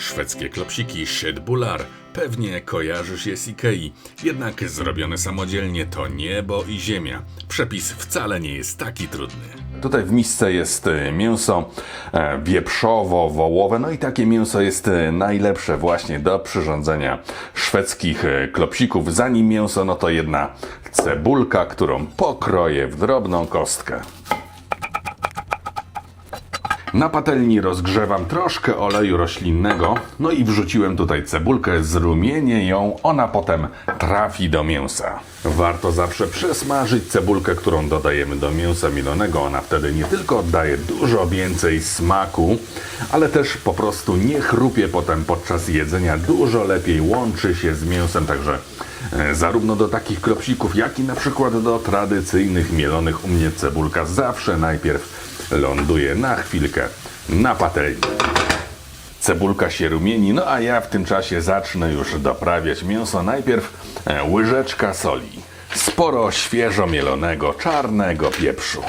Szwedzkie klopsiki Shedbular pewnie kojarzysz je z Ikei, jednak zrobione samodzielnie to niebo i ziemia. Przepis wcale nie jest taki trudny. Tutaj w misce jest e, mięso e, wieprzowo-wołowe, no i takie mięso jest e, najlepsze właśnie do przyrządzenia szwedzkich klopsików. Zanim mięso, no to jedna cebulka, którą pokroję w drobną kostkę. Na patelni rozgrzewam troszkę oleju roślinnego, no i wrzuciłem tutaj cebulkę, zrumienię ją, ona potem trafi do mięsa. Warto zawsze przesmażyć cebulkę, którą dodajemy do mięsa mielonego, ona wtedy nie tylko oddaje dużo więcej smaku, ale też po prostu nie chrupie potem podczas jedzenia, dużo lepiej łączy się z mięsem, także e, zarówno do takich klopsików, jak i na przykład do tradycyjnych mielonych. U mnie cebulka zawsze najpierw ląduje na chwilkę na patelni. Cebulka się rumieni, no a ja w tym czasie zacznę już doprawiać mięso. Najpierw e, łyżeczka soli, sporo świeżo mielonego czarnego pieprzu.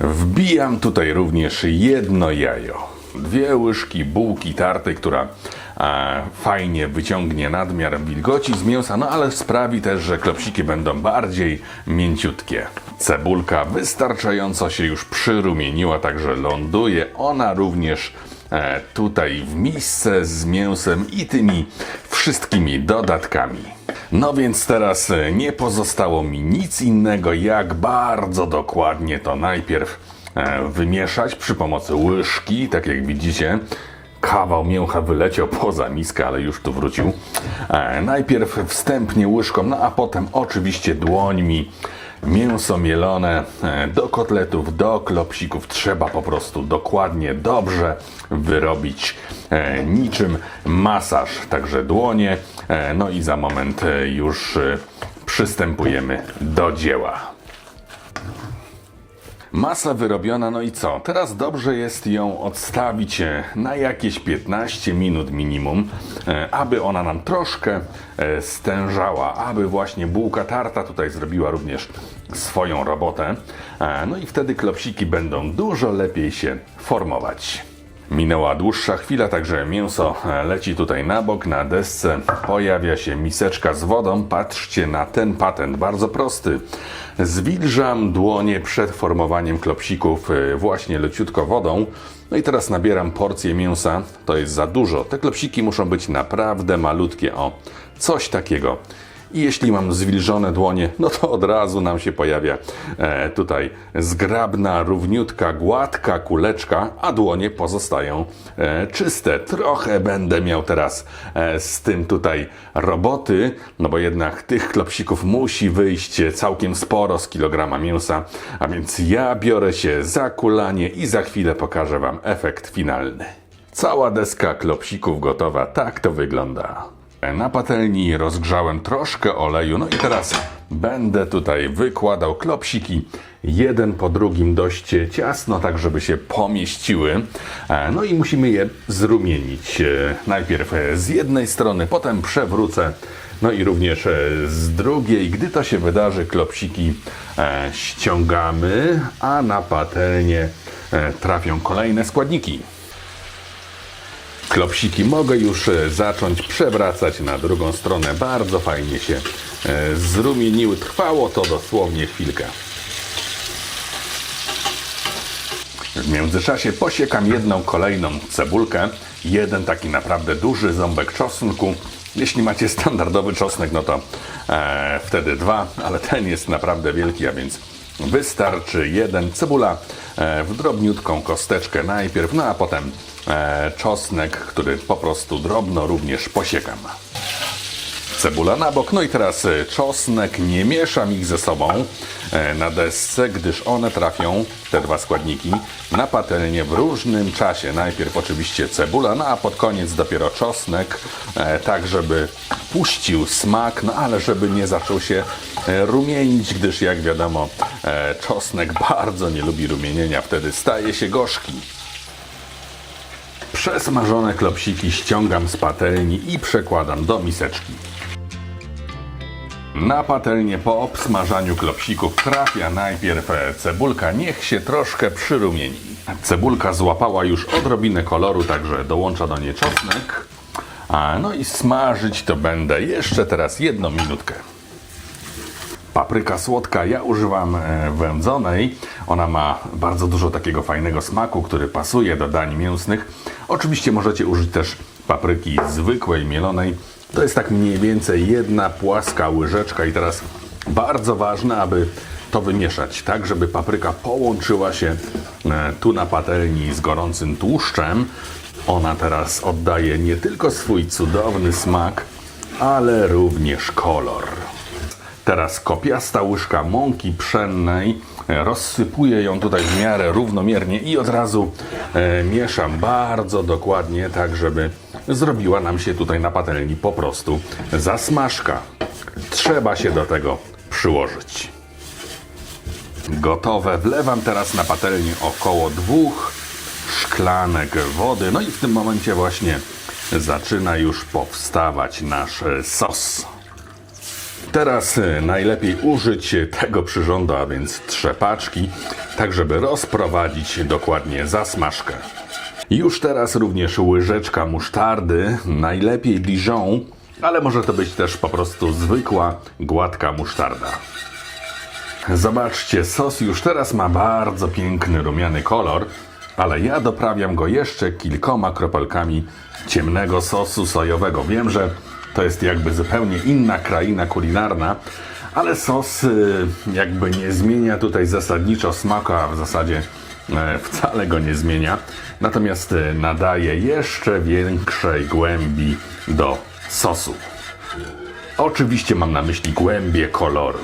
Wbijam tutaj również jedno jajo, dwie łyżki bułki tartej, która fajnie wyciągnie nadmiar wilgoci z mięsa, no ale sprawi też, że klopsiki będą bardziej mięciutkie. Cebulka wystarczająco się już przyrumieniła, także ląduje ona również e, tutaj w misce z mięsem i tymi wszystkimi dodatkami. No więc teraz e, nie pozostało mi nic innego, jak bardzo dokładnie to najpierw e, wymieszać przy pomocy łyżki, tak jak widzicie. Kawał mięcha wyleciał poza miskę, ale już tu wrócił. E, najpierw wstępnie łyżką, no a potem oczywiście dłońmi. Mięso mielone e, do kotletów, do klopsików trzeba po prostu dokładnie, dobrze wyrobić e, niczym masaż. Także dłonie, e, no i za moment e, już e, przystępujemy do dzieła. Masa wyrobiona, no i co? Teraz dobrze jest ją odstawić e, na jakieś 15 minut minimum, e, aby ona nam troszkę e, stężała, aby właśnie bułka tarta tutaj zrobiła również swoją robotę. No i wtedy klopsiki będą dużo lepiej się formować. Minęła dłuższa chwila, także mięso e, leci tutaj na bok, na desce. Pojawia się miseczka z wodą. Patrzcie na ten patent, bardzo prosty. Zwilżam dłonie przed formowaniem klopsików e, właśnie leciutko wodą. No i teraz nabieram porcję mięsa. To jest za dużo. Te klopsiki muszą być naprawdę malutkie. O, coś takiego. I jeśli mam zwilżone dłonie, no to od razu nam się pojawia e, tutaj zgrabna, równiutka, gładka kuleczka, a dłonie pozostają e, czyste. Trochę będę miał teraz e, z tym tutaj roboty, no bo jednak tych klopsików musi wyjść całkiem sporo z kilograma mięsa, a więc ja biorę się za kulanie i za chwilę pokażę Wam efekt finalny. Cała deska klopsików gotowa, tak to wygląda. Na patelni rozgrzałem troszkę oleju, no i teraz będę tutaj wykładał klopsiki jeden po drugim dość ciasno, tak żeby się pomieściły. E, No i musimy je zrumienić. E, Najpierw e, z jednej strony, potem przewrócę. No i również z drugiej, gdy to się wydarzy, klopsiki ściągamy, a na patelnię trafią kolejne składniki. Klopsiki mogę już e, zacząć przewracać na drugą stronę. Bardzo fajnie się e, zrumieniły. Trwało to dosłownie chwilkę. W międzyczasie posiekam jedną kolejną cebulkę. Jeden taki naprawdę duży ząbek czosnku. Jeśli macie standardowy czosnek, no to e, wtedy dwa, ale ten jest naprawdę wielki, a więc wystarczy jeden. Cebula e, w drobniutką kosteczkę najpierw, no a potem czosnek, który po prostu drobno również posiekam. Cebula na bok, no i teraz e, czosnek, nie mieszam ich ze sobą e, na desce, gdyż one trafią, te dwa składniki, na patelnię w różnym czasie. Najpierw oczywiście cebula, no a pod koniec dopiero czosnek, e, tak żeby puścił smak, no ale żeby nie zaczął się e, rumienić, gdyż jak wiadomo e, czosnek bardzo nie lubi rumienienia, wtedy staje się gorzki. Przesmażone klopsiki ściągam z patelni i przekładam do miseczki. Na patelnię po obsmażaniu klopsików trafia najpierw e, cebulka, niech się troszkę przyrumieni. Cebulka złapała już odrobinę koloru, także dołącza do niej czosnek. A, no i smażyć to będę jeszcze teraz jedną minutkę. Papryka słodka, ja używam e, wędzonej. Ona ma bardzo dużo takiego fajnego smaku, który pasuje do dań mięsnych. Oczywiście możecie użyć też papryki zwykłej, mielonej. To jest tak mniej więcej jedna płaska łyżeczka i teraz bardzo ważne, aby to wymieszać, tak żeby papryka połączyła się e, tu na patelni z gorącym tłuszczem. Ona teraz oddaje nie tylko swój cudowny smak, ale również kolor. Teraz kopiasta łyżka mąki pszennej. Rozsypuję ją tutaj w miarę równomiernie i od razu e, mieszam bardzo dokładnie, tak żeby zrobiła nam się tutaj na patelni po prostu zasmażka. Trzeba się do tego przyłożyć. Gotowe. Wlewam teraz na patelnię około dwóch szklanek wody. No i w tym momencie właśnie zaczyna już powstawać nasz sos. Teraz e, najlepiej użyć tego przyrządu, a więc trzepaczki, tak żeby rozprowadzić dokładnie zasmażkę. Już teraz również łyżeczka musztardy, najlepiej Dijon, ale może to być też po prostu zwykła, gładka musztarda. Zobaczcie, sos już teraz ma bardzo piękny rumiany kolor, ale ja doprawiam go jeszcze kilkoma kropelkami ciemnego sosu sojowego. Wiem, że to jest jakby zupełnie inna kraina kulinarna, ale sos y, jakby nie zmienia tutaj zasadniczo smaku, a w zasadzie e, wcale go nie zmienia. Natomiast e, nadaje jeszcze większej głębi do sosu. Oczywiście mam na myśli głębię koloru.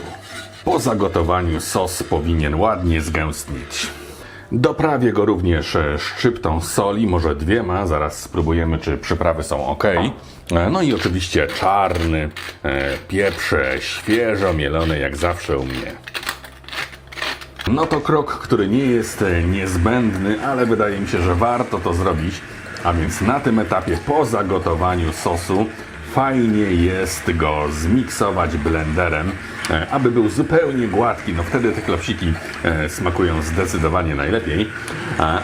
Po zagotowaniu sos powinien ładnie zgęstnieć. Doprawię go również e, szczyptą soli, może dwiema, zaraz spróbujemy, czy przyprawy są ok. E, No i oczywiście czarny e, pieprz, e, świeżo mielony, jak zawsze u mnie. No to krok, który nie jest e, niezbędny, ale wydaje mi się, że warto to zrobić. A więc na tym etapie po zagotowaniu sosu fajnie jest go zmiksować blenderem, aby był zupełnie gładki. No wtedy te klopsiki smakują zdecydowanie najlepiej.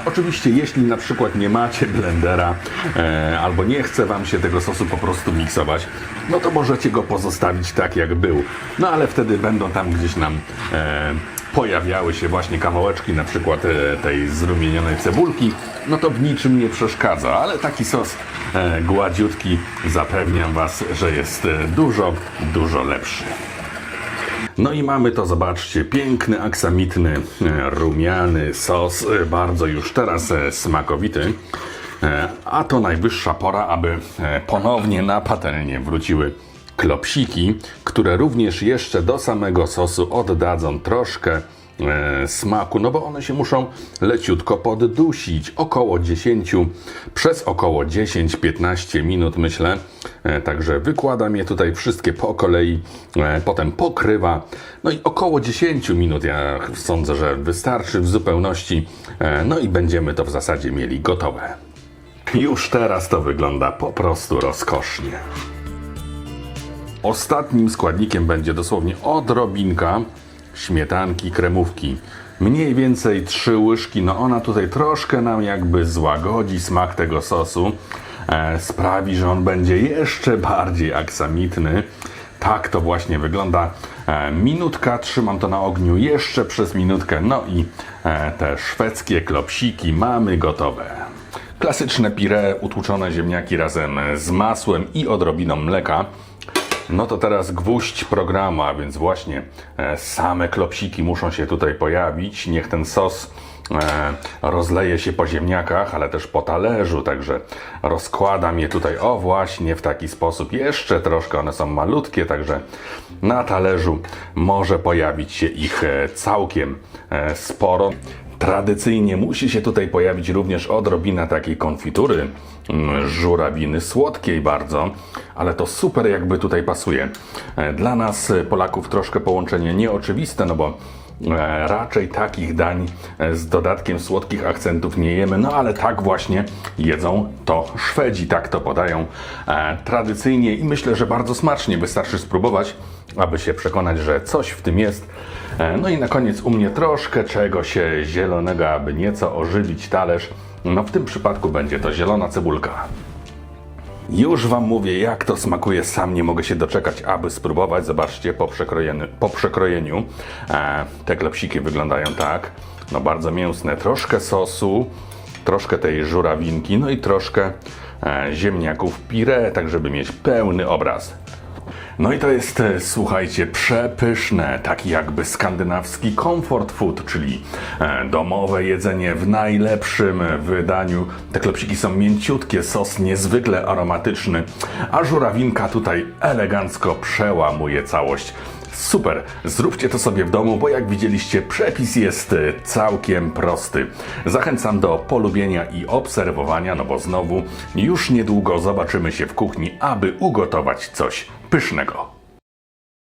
Oczywiście, jeśli na przykład nie macie blendera e, albo nie chce Wam się tego sosu po prostu miksować, no to możecie go pozostawić tak jak był. No ale wtedy będą tam gdzieś nam e, pojawiały się właśnie kawałeczki na przykład e, tej zrumienionej cebulki, no to w niczym nie przeszkadza, ale taki sos e, gładziutki zapewniam Was, że jest e, dużo, dużo lepszy. No i mamy to, zobaczcie, piękny, aksamitny, e, rumiany sos, e, bardzo już teraz e, smakowity. A to najwyższa pora, aby ponownie na patelnię wróciły klopsiki, które również jeszcze do samego sosu oddadzą troszkę smaku, no bo one się muszą leciutko poddusić, około 10, przez około 10-15 minut myślę, E, także wykładam je tutaj wszystkie po kolei, e, potem pokrywa, no i około 10 minut ja sądzę, że wystarczy w zupełności, E, no i będziemy to w zasadzie mieli gotowe. Już teraz to wygląda po prostu rozkosznie. Ostatnim składnikiem będzie dosłownie odrobinka śmietanki, kremówki. Mniej więcej trzy łyżki, no ona tutaj troszkę nam jakby złagodzi smak tego sosu. E, sprawi, że on będzie jeszcze bardziej aksamitny. Tak to właśnie wygląda. E, minutka, trzymam to na ogniu jeszcze przez minutkę. No i e, te szwedzkie klopsiki mamy gotowe. Klasyczne pire, utłuczone ziemniaki razem z masłem i odrobiną mleka. No to teraz gwóźdź programu, a więc właśnie e, same klopsiki muszą się tutaj pojawić. Niech ten sos e, rozleje się po ziemniakach, ale też po talerzu, także rozkładam je tutaj, o właśnie w taki sposób. Jeszcze troszkę one są malutkie, także na talerzu może pojawić się ich e, całkiem sporo. Tradycyjnie musi się tutaj pojawić również odrobina takiej konfitury mm, żurawiny, słodkiej bardzo, ale to super jakby tutaj pasuje. E, Dla nas, e, Polaków, troszkę połączenie nieoczywiste, no bo e, raczej takich dań z dodatkiem słodkich akcentów nie jemy, no ale tak właśnie jedzą to Szwedzi, tak to podają tradycyjnie i myślę, że bardzo smacznie wystarczy spróbować, aby się przekonać, że coś w tym jest. E, No i na koniec u mnie troszkę czegoś zielonego, aby nieco ożywić talerz. No w tym przypadku będzie to zielona cebulka. Już Wam mówię, jak to smakuje. Sam nie mogę się doczekać, aby spróbować. Zobaczcie, po, przekrojeniu, po przekrojeniu e, te klepsiki wyglądają tak. No bardzo mięsne. Troszkę sosu, troszkę tej żurawinki, no i troszkę e, ziemniaków pire, tak żeby mieć pełny obraz. No i to jest, e, słuchajcie, przepyszne, taki jakby skandynawski comfort food, czyli e, domowe jedzenie w najlepszym wydaniu. Te klepsiki są mięciutkie, sos niezwykle aromatyczny, a żurawinka tutaj elegancko przełamuje całość. Super, zróbcie to sobie w domu, bo jak widzieliście, przepis jest e, całkiem prosty. Zachęcam do polubienia i obserwowania, no bo znowu już niedługo zobaczymy się w kuchni, aby ugotować coś pysznego.